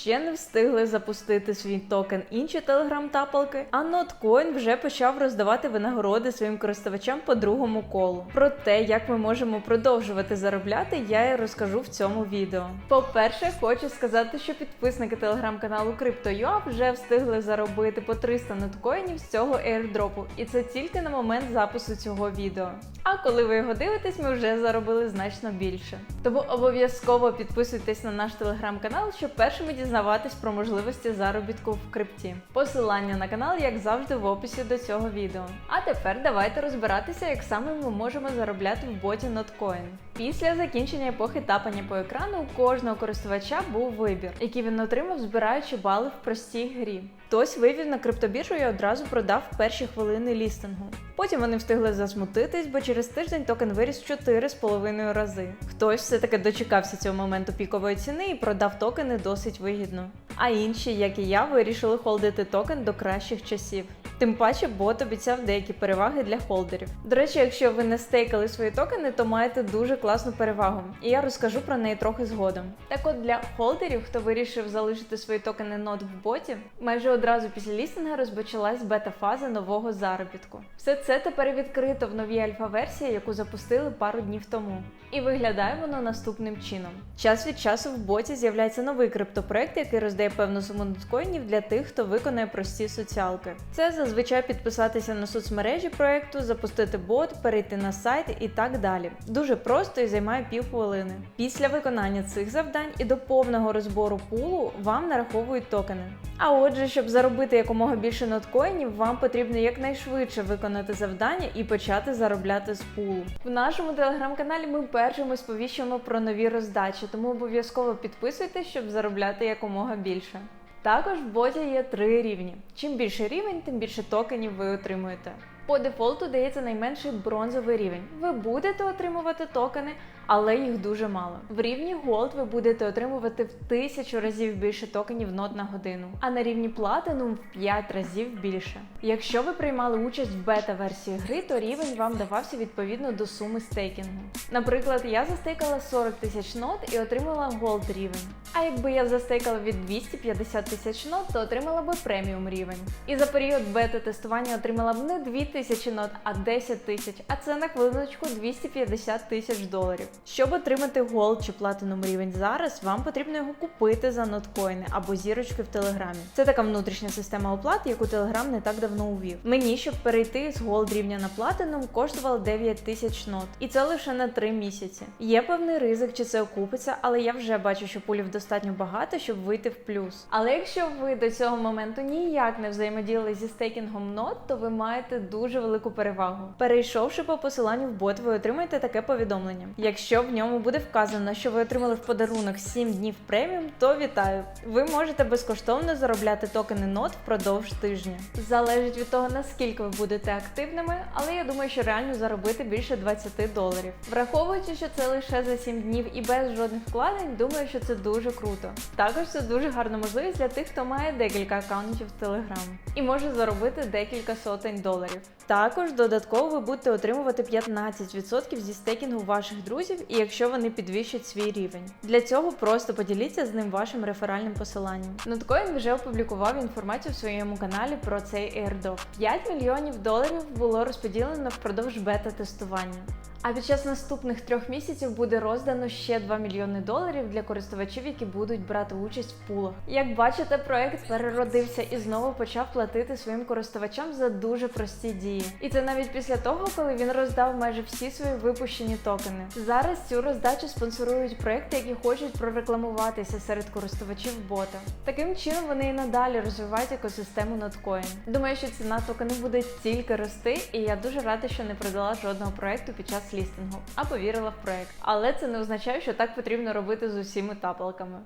ще не встигли запустити свій токен інші телеграм-тапалки, а Notcoin вже почав роздавати винагороди своїм користувачам по другому колу. Про те, як ми можемо продовжувати заробляти, я і розкажу в цьому відео. По-перше, хочу сказати, що підписники телеграм-каналу Crypto.ua вже встигли заробити по 300 ноткоїнів з цього airdropу, і це тільки на момент запису цього відео. А коли ви його дивитесь, ми вже заробили значно більше. Тому обов'язково підписуйтесь на наш телеграм-канал, щоб першими дізнаватись про можливості заробітку в крипті. Посилання на канал, як завжди, в описі до цього відео. А тепер давайте розбиратися, як саме ми можемо заробляти в боті Notcoin. Після закінчення епохи тапання по екрану у кожного користувача був вибір, який він отримав, збираючи бали в простій грі. Хтось вивів на криптобіржу і одразу продав перші хвилини лістингу. Потім вони встигли засмутитись, бо через тиждень токен виріс в 4,5 рази. Хтось все-таки дочекався цього моменту пікової ціни і продав токени досить вигідно. А інші, як і я, вирішили холдити токен до кращих часів. Тим паче бот обіцяв деякі переваги для холдерів. До речі, якщо ви не стейкали свої токени, то маєте дуже класну перевагу, і я розкажу про неї трохи згодом. Так от для холдерів, хто вирішив залишити свої токени нот в боті, майже одразу після лістинга розпочалась бета-фаза нового заробітку. Все це тепер відкрито в новій альфа-версії, яку запустили пару днів тому. І виглядає воно наступним чином: час від часу в боті з'являється новий криптопроект, який роздає певну суму ноткоїнів для тих, хто виконує прості соціалки. Це зазвичай підписатися на соцмережі проекту, запустити бот, перейти на сайт і так далі. Дуже просто і займає півхвилини. Після виконання цих завдань і до повного розбору пулу вам нараховують токени. А отже, щоб заробити якомога більше ноткоїнів, вам потрібно якнайшвидше виконати завдання і почати заробляти з пулу. В нашому телеграм-каналі ми першими сповіщуємо про нові роздачі, тому обов'язково підписуйтесь, щоб заробляти якомога більше. Також в боті є три рівні. Чим більше рівень, тим більше токенів ви отримуєте. По дефолту дається найменший бронзовий рівень. Ви будете отримувати токени, але їх дуже мало. В рівні Gold ви будете отримувати в тисячу разів більше токенів нот на годину, а на рівні Platinum в 5 разів більше. Якщо ви приймали участь в бета-версії гри, то рівень вам давався відповідно до суми стейкінгу. Наприклад, я застейкала 40 тисяч нот і отримала Gold рівень. А якби я застейкала від 250 тисяч нот, то отримала би преміум рівень. І за період бета-тестування отримала б не 2000 нот, а 10 тисяч, а це на хвилиночку 250 тисяч доларів. Щоб отримати Gold чи Platinum рівень зараз, вам потрібно його купити за ноткоїни або зірочки в Телеграмі. Це така внутрішня система оплати, яку Телеграм не так давно увів. Мені, щоб перейти з Gold рівня на Platinum, коштувало 9 тисяч нот, і це лише на 3 місяці. Є певний ризик, чи це окупиться, але я вже бачу, що пулів достатньо багато, щоб вийти в плюс. Але якщо ви до цього моменту ніяк не взаємодіяли зі стейкінгом нот, то ви маєте дуже велику перевагу. Перейшовши по посиланню в бот, ви отримаєте таке повідомлення. Якщо в ньому буде вказано, що ви отримали в подарунок 7 днів преміум, то вітаю! Ви можете безкоштовно заробляти токени нот впродовж тижня. Залежить від того, наскільки ви будете активними, але я думаю, що реально заробити більше 20 доларів. Враховуючи, що це лише за 7 днів і без жодних вкладень, думаю, що це дуже круто. Також це дуже гарна можливість для тих, хто має декілька аккаунтів в Telegram і може заробити декілька сотень доларів. Також додатково ви будете отримувати 15% зі стейкінгу ваших друзів, і якщо вони підвищать свій рівень. Для цього просто поділіться з ним вашим реферальним посиланням. Ноткоін вже опублікував інформацію в своєму каналі про цей airdrop. 5 мільйонів доларів було розподілено впродовж бета-тестування. А під час наступних трьох місяців буде роздано ще 2 мільйони доларів для користувачів, які будуть брати участь в пулах. Як бачите, проект переродився і знову почав платити своїм користувачам за дуже прості дії. І це навіть після того, коли він роздав майже всі свої випущені токени. Зараз цю роздачу спонсорують проекти, які хочуть прорекламуватися серед користувачів бота. Таким чином вони і надалі розвивають екосистему Notcoin. Думаю, що ціна токенів буде тільки рости, і я дуже рада, що не продала жодного проекту під час лістингу, а повірила в проект. Але це не означає, що так потрібно робити з усіми тапалками.